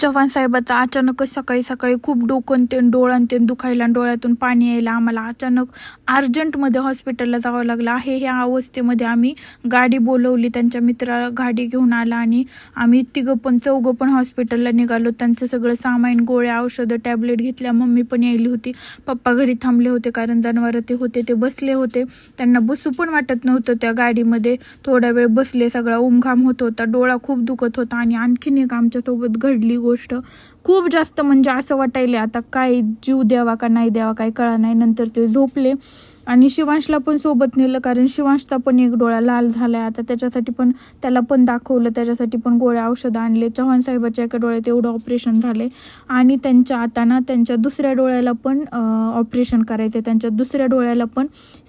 चव्हाण साहेबाचा अचानकच सकाळी सकाळी खूप डोकं ते डोळ्यान ते दुखायला आणि डोळ्यातून पाणी यायला आम्हाला अचानक अर्जंटमध्ये हॉस्पिटलला जावं लागलं. आहे ह्या अवस्थेमध्ये आम्ही गाडी बोलवली त्यांच्या मित्राला गाडी घेऊन आला आणि आम्ही तिघं पण चौघं पण हॉस्पिटलला निघालो. त्यांचं सगळं सामान गोळ्या औषधं टॅबलेट घेतल्या. मम्मी पण यायली होती. पप्पा घरी थांबले होते कारण जनावरं ते होते ते बसले होते. त्यांना बसू पण वाटत नव्हतं त्या गाडीमध्ये. थोडा वेळ बसले सगळा उमघाम होत होता डोळा खूप दुखत होता आणि आणखीन एक आमच्यासोबत घडली गोष्ट. खूप जास्त म्हणजे असं वाटायले आता काय जीव द्यावा का नाही द्यावा काय कळा नाही. नंतर ते झोपले. आणि शिवांशला पण सोबत नेलं कारण शिवांशचा पण एक डोळा लाल झालाय. आता त्याच्यासाठी पण त्याला पण दाखवलं त्याच्यासाठी पण गोळ्या औषधं आणले. चव्हाण साहेबाच्या एका डोळ्यात एवढं ऑपरेशन झाले आणि त्यांच्या आता ना त्यांच्या दुसऱ्या डोळ्याला पण ऑपरेशन करायचं त्यांच्या दुसऱ्या डोळ्याला पण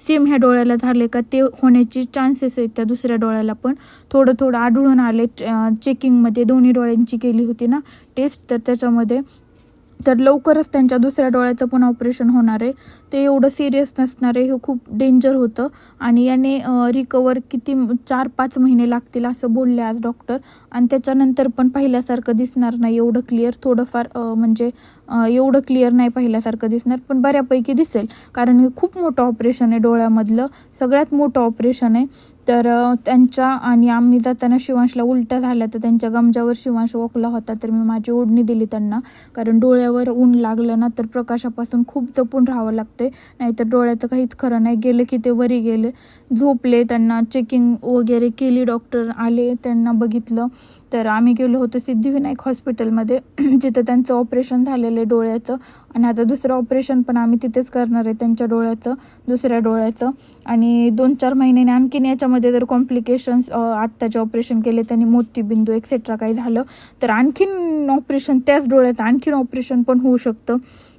सेम ह्या डोळ्याला झाले का ते होण्याची चान्सेस आहेत त्या दुसऱ्या डोळ्याला पण. थोडं थोडं आढळून आले चेकिंगमध्ये दोन्ही डोळ्यांची केली होती ना. टेस्ट तर त्याच्यामध्ये तर लवकरच त्यांच्या दुसऱ्या डोळ्याचं पण ऑपरेशन होणार आहे. ते एवढं सिरियस नसणार आहे हे खूप डेंजर होतं. आणि याने रिकवर किती चार पाच महिने लागतील असं बोलले आज डॉक्टर आणि त्याच्यानंतर पण पहिल्यासारखं दिसणार नाही एवढं क्लिअर थोडंफार म्हणजे एवढं क्लिअर नाही पहिल्यासारखं दिसणार पण बऱ्यापैकी दिसेल. कारण हे खूप मोठं ऑपरेशन आहे डोळ्यामधलं. सगळ्यात मोठं ऑपरेशन आहे. तर त्यांच्या आणि आम्ही जाताना शिवांशला उलट्या झाल्या तर त्यांच्या गमजावर शिवांश ओकला होता तर मी माझी ओढणी दिली त्यांना. कारण डोळ्यावर ऊन लागलं ना तर प्रकाशापासून खूप जपून राहावं लागते नाहीतर डोळ्याचं काहीच खरं नाही. गेलं की ते वरी गेले. झोपले त्यांना चेकिंग वगैरे केली डॉक्टर आले त्यांना बघितलं. तर आम्ही गेलो होतो सिद्धिविनायक हॉस्पिटलमध्ये जिथं त्यांचं ऑपरेशन झालेलं आहे डोळ्याचं. आणि आता दुसरं ऑपरेशन पण आम्ही तिथेच करणार आहे त्यांच्या डोळ्याचं दुसऱ्या डोळ्याचं. आणि दोन चार महिन्याने आणखीन याच्यामध्ये जर कॉम्प्लिकेशन्स आत्ताचे ऑपरेशन केले त्यांनी मोतीबिंदू एक्सेट्रा काही झालं तर आणखीन ऑपरेशन त्याच डोळ्याचं आणखीन ऑपरेशन पण होऊ शकतं.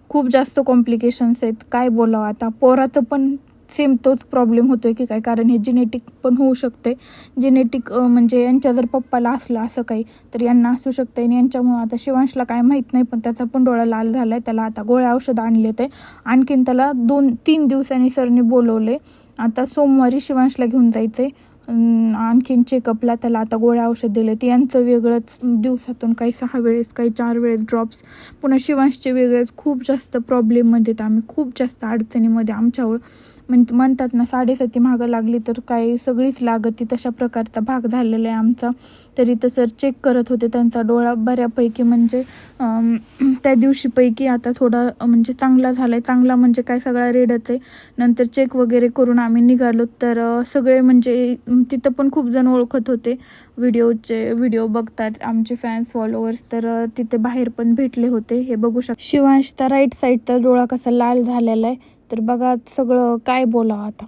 खूप जास्त कॉम्प्लिकेशन्स आहेत. काय बोलावं आता? पोराचं पण सेम तोच प्रॉब्लेम होतो आहे की काय? कारण हे जेनेटिक पण होऊ शकते. जेनेटिक म्हणजे यांच्या जर पप्पाला असलं असं काही तर यांना असू शकतं. आणि यांच्यामुळं आता शिवांशला काय माहीत नाही पण त्याचा पण डोळा लाल झाला आहे त्याला आता गोळ्या औषध आणले ते आणखीन त्याला दोन तीन दिवसांनी सरने बोलवले. आता सोमवारी शिवांशला घेऊन जायचं आहे आणखीन चेकअपला त्याला आता गोळ्या औषध दिले. ते यांचं वेगळंच दिवसातून काही सहा वेळेस काही चार वेळेस ड्रॉप्स पुन्हा शिवांशचे वेगळेच खूप जास्त प्रॉब्लेममध्ये तर आम्ही. खूप जास्त अडचणीमध्ये आमच्यावर. म्हण म्हणतात ना साडेसाती मागं लागली तर काही सगळीच लागती. तशा प्रकारचा भाग झालेला आहे आमचा. तरी तर सर चेक करत होते. त्यांचा डोळा बऱ्यापैकी म्हणजे त्या दिवशीपैकी आता थोडा म्हणजे चांगला झाला आहे चांगला म्हणजे काय सगळा रेडत आहे. नंतर चेक वगैरे करून आम्ही निघालो. तर सगळे म्हणजे तिथं पण खूप जण ओळखत होते. व्हिडिओचे व्हिडिओ बघतात आमचे फॅन्स फॉलोअर्स तर तिथे बाहेर पण भेटले होते. हे बघू शक शिवांशचा राईट साईडचा डोळा कसा लाल झालेला आहे. तर बघा सगळं काय बोलावं आता.